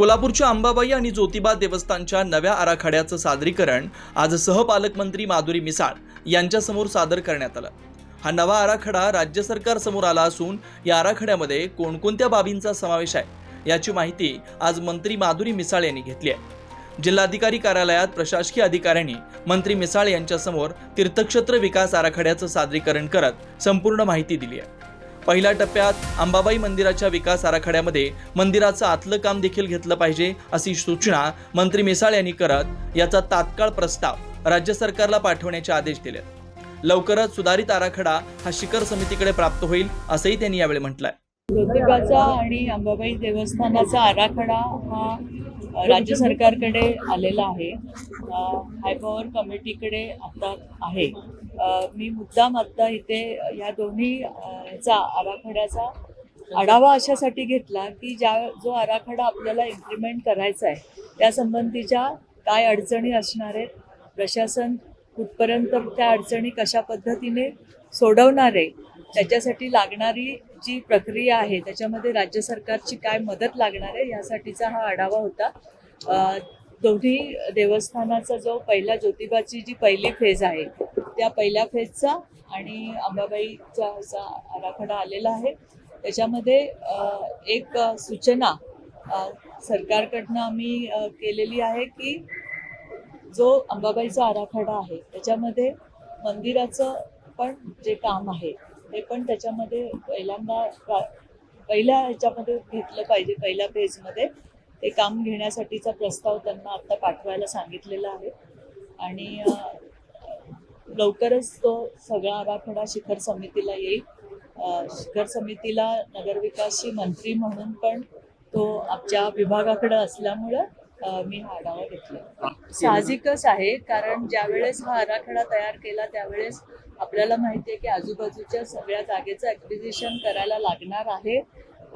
कोल्हापूरच्या अंबाबाई आणि ज्योतिबा देवस्थानच्या नव्या आराखड्याचं सादरीकरण आज सहपालकमंत्री माधुरी मिसाळ यांच्यासमोर सादर करण्यात आलं. हा नवा आराखडा राज्य सरकारसमोर आला असून या आराखड्यामध्ये कोणकोणत्या बाबींचा समावेश आहे याची माहिती आज मंत्री माधुरी मिसाळ यांनी घेतली आहे. जिल्हाधिकारी कार्यालयात प्रशासकीय अधिकाऱ्यांनी मंत्री मिसाळ यांच्यासमोर तीर्थक्षेत्र विकास आराखड्याचं सादरीकरण करत संपूर्ण माहिती दिली आहे. पहिल्या टप्प्यात अंबाबाई मंदिराच्या विकास आराखड्यामध्ये मंदिराचं आतलं काम देखील घेतलं पाहिजे अशी सूचना मंत्री मिसाळ यांनी करत याचा तात्काळ प्रस्ताव राज्य सरकारला पाठवण्याचे आदेश दिले. लवकरच सुधारित आराखडा हा शिखर समितीकडे प्राप्त होईल असंही त्यांनी यावेळी म्हटलंय. ज्योतिबाचा आणि अंबाबाई देवस्थानाचा आराखडा हा राज्य सरकारकडे आलेला आहे. हायपॉवर कमिटीकडे आता आहे. मी मुद्दाम आत्ता इथे या दोन्ही ह्याचा चा आराखड्याचा आढावा अशासाठी घेतला की ज्या जो आराखडा आपल्याला इम्प्लिमेंट करायचा आहे त्या संबंधीच्या काय अडचणी असणार आहेत प्रशासन कुठपर्यंत त्या अडचणी कशा पद्धतीने सोडवणार आहे त्याच्यासाठी लागणारी जी प्रक्रिया आहे त्याच्यामध्ये राज्य सरकारची काय मदत लागणार आहे यासाठीचा हा आढावा होता. दोन्ही देवस्थानाचा जो पहिला ज्योतिबाची जी पहिली फेज आहे त्या पहिल्या फेजचा आणि अंबाबाईचा असा आराखडा आलेला आहे. त्याच्यामध्ये एक सूचना सरकारकडनं आम्ही केलेली आहे की जो अंबाबाईचा आराखडा आहे त्याच्यामध्ये मंदिराचं पण जे काम आहे ते पण त्याच्यामध्ये पहिल्यांदा पहिल्या ह्याच्यामध्ये घेतलं पाहिजे पहिल्या फेजमध्ये. ते काम घेण्यासाठीचा प्रस्ताव त्यांना आता पाठवायला सांगितलेला आहे. आणि लवकरच तो सगळा आराखडा शिखर समितीला येईल. शिखर समितीला नगरविकासची मंत्री म्हणून पण तो आमच्या विभागाकडे असल्यामुळं मी हा आढावा घेतला. साहजिकच आहे कारण ज्यावेळेस हा आराखडा तयार केला त्यावेळेस आपल्याला माहिती आहे की आजूबाजूच्या सगळ्या जागेचं ॲक्विजिशन करायला लागणार आहे.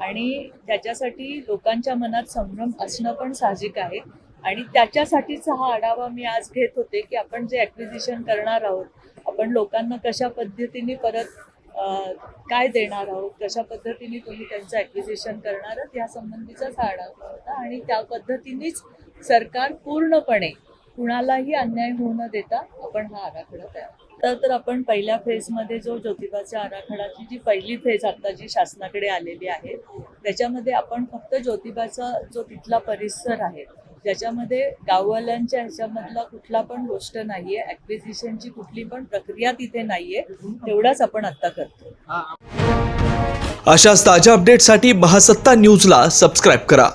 आणि त्याच्यासाठी लोकांच्या मनात संभ्रम असणं पण साहजिक आहे. आणि त्याच्यासाठीचा हा आढावा मी आज घेत होते की आपण जे ॲक्विजिशन करणार आहोत आपण लोकांना कशा पद्धतीने परत काय देणार आहोत कशा पद्धतीने तुम्ही त्यांचं ॲक्विजिशन करणार आहात या संबंधीचाच हा आढावा होता. आणि त्या पद्धतीनेच सरकार पूर्णपणे कुणालाही अन्याय होऊ न देता आपण हा आराखडा तयार तर तर आपण पहिल्या फेजमध्ये जो ज्योतिबाच्या आराखडाची जी पहिली फेज आता जी शासनाकडे आलेली आहे त्याच्यामध्ये आपण फक्त ज्योतिबाचा जो तिथला परिसर आहे ज्याच्यामध्ये गाववाल्यांच्या ह्याच्यामधला कुठला पण गोष्ट नाहीये ऍक्विजिशनची कुठली पण प्रक्रिया तिथे नाहीये तेवढाच आपण आता करतो अशाच ताज्या अपडेटसाठी महासत्ता न्यूजला सबस्क्राईब करा.